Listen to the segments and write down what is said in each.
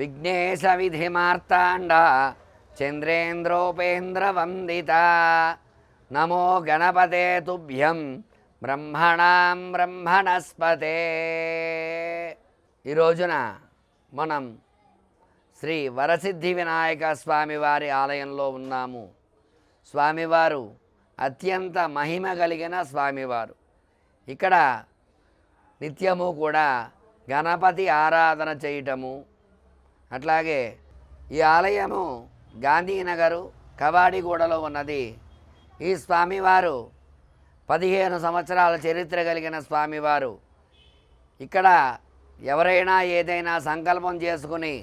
విఘ్నేశ విధిమార్తాండ చంద్రేంద్రోపేంద్ర వందిత నమో గణపతే తుభ్యం బ్రహ్మణాం బ్రహ్మణస్పతే ఈ రోజున మనం శ్రీ వరసిద్ధి వినాయక స్వామివారి ఆలయంలో ఉన్నాము. స్వామివారు అత్యంత మహిమ కలిగిన స్వామివారు. ఇక్కడ నిత్యము కూడా గణపతి ఆరాధన చేయటము అట్లాగే ఈ ఆలయము గాంధీనగరు కవాడిగూడలో ఉన్నది. ఈ స్వామివారు పదిహేను సంవత్సరాల చరిత్ర కలిగిన స్వామివారు. ఇక్కడ ఎవరైనా ఏదైనా సంకల్పం చేసుకుని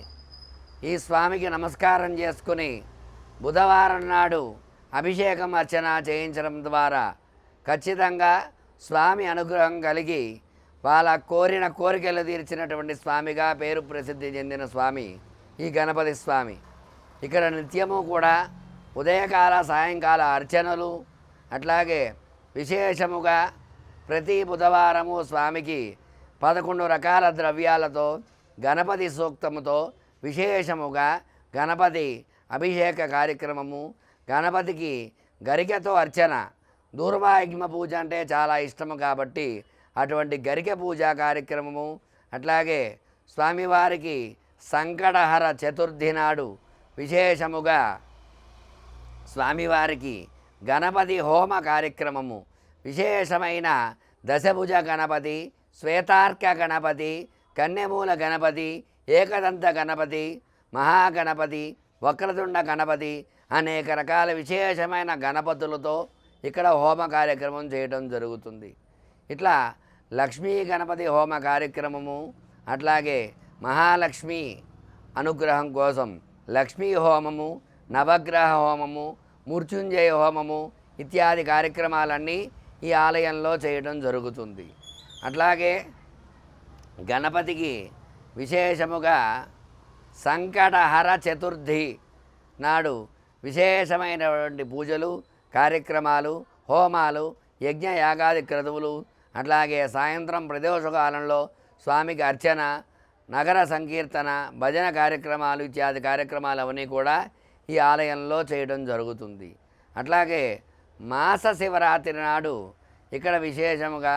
ఈ స్వామికి నమస్కారం చేసుకుని బుధవారం నాడు అభిషేకం అర్చన చేయించడం ద్వారా ఖచ్చితంగా స్వామి అనుగ్రహం కలిగి వాళ్ళ కోరిన కోరికలు తీర్చినటువంటి స్వామిగా పేరు ప్రసిద్ధి చెందిన స్వామి ఈ గణపతి స్వామి. ఇక్కడ నిత్యము కూడా ఉదయకాల సాయంకాల అర్చనలు అట్లాగే విశేషముగా ప్రతి బుధవారము స్వామికి పదకొండు రకాల ద్రవ్యాలతో గణపతి సూక్తముతో విశేషముగా గణపతి అభిషేక కార్యక్రమము గణపతికి గరికతో అర్చన. దూర్వాయుగ్మ పూజ అంటే చాలా ఇష్టము కాబట్టి అటువంటి గరిక పూజ కార్యక్రమము అట్లాగే స్వామివారికి సంకటహర చతుర్థి నాడు విశేషముగా స్వామివారికి గణపతి హోమ కార్యక్రమము విశేషమైన దశభుజ గణపతి శ్వేతార్క గణపతి కన్యమూల గణపతి ఏకదంత గణపతి మహాగణపతి వక్రతుండ గణపతి అనేక రకాల విశేషమైన గణపతులతో ఇక్కడ హోమ కార్యక్రమం చేయడం జరుగుతుంది. ఇట్లా లక్ష్మీ గణపతి హోమ కార్యక్రమము అట్లాగే మహాలక్ష్మి అనుగ్రహం కోసం లక్ష్మీ హోమము నవగ్రహ హోమము మృత్యుంజయ హోమము ఇత్యాది కార్యక్రమాలన్నీ ఈ ఆలయంలో చేయడం జరుగుతుంది. అట్లాగే గణపతికి విశేషముగా సంకటహర చతుర్థి నాడు విశేషమైనటువంటి పూజలు కార్యక్రమాలు హోమాలు యజ్ఞ యాగాది క్రతువులు అట్లాగే సాయంత్రం ప్రదోషకాలంలో స్వామికి అర్చన నగర సంకీర్తన భజన కార్యక్రమాలు ఇత్యాది కార్యక్రమాలు అవన్నీ కూడా ఈ ఆలయంలో చేయడం జరుగుతుంది. అట్లాగే మాస శివరాత్రి నాడు ఇక్కడ విశేషముగా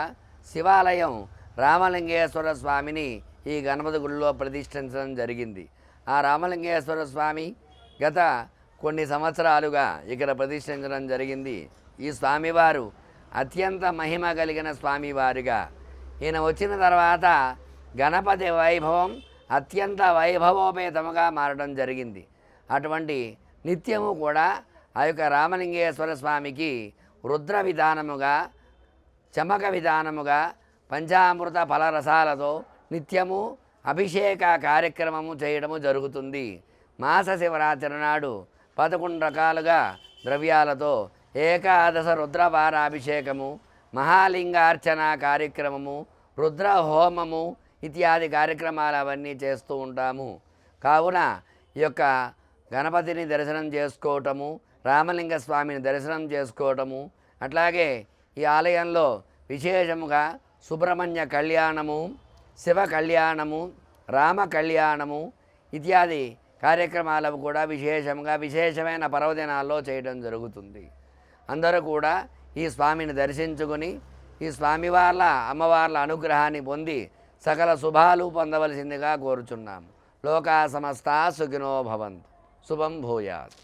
శివాలయం రామలింగేశ్వర స్వామిని ఈ గణపతి గుడిలో ప్రతిష్ఠించడం జరిగింది. ఆ రామలింగేశ్వర స్వామి గత కొన్ని సంవత్సరాలుగా ఇక్కడ ప్రతిష్ఠించడం జరిగింది. ఈ స్వామివారు అత్యంత మహిమ కలిగిన స్వామివారుగా. ఈయన వచ్చిన తర్వాత గణపతి వైభవం అత్యంత వైభవోపేతముగా మారడం జరిగింది. అటువంటి నిత్యము కూడా ఆ యొక్క రామలింగేశ్వర స్వామికి రుద్ర విధానముగా చమక విధానముగా పంచామృత ఫలరసాలతో నిత్యము అభిషేక కార్యక్రమము చేయడము జరుగుతుంది. మాస శివరాత్రి నాడు పదకొండు రకాలుగా ద్రవ్యాలతో ఏకాదశ రుద్రపారాభిషేకము మహాలింగార్చన కార్యక్రమము రుద్ర హోమము ఇత్యాది కార్యక్రమాలు అవన్నీ చేస్తూ ఉంటాము. కావున ఈ యొక్క గణపతిని దర్శనం చేసుకోవటము రామలింగ స్వామిని దర్శనం చేసుకోవటము అట్లాగే ఈ ఆలయంలో విశేషముగా సుబ్రహ్మణ్య కళ్యాణము శివ కళ్యాణము రామ కళ్యాణము ఇత్యాది కార్యక్రమాలు కూడా విశేషంగా విశేషమైన పర్వదినాల్లో చేయడం జరుగుతుంది. అందరూ కూడా ఈ స్వామిని దర్శించుకుని ఈ స్వామివార్ల అమ్మవార్ల అనుగ్రహాన్ని పొంది సకల శుభాలు పొందవలసిందిగా కోరుచున్నాము లోకా సమస్త సుఖినో భవంతు. శుభం భూయాత్.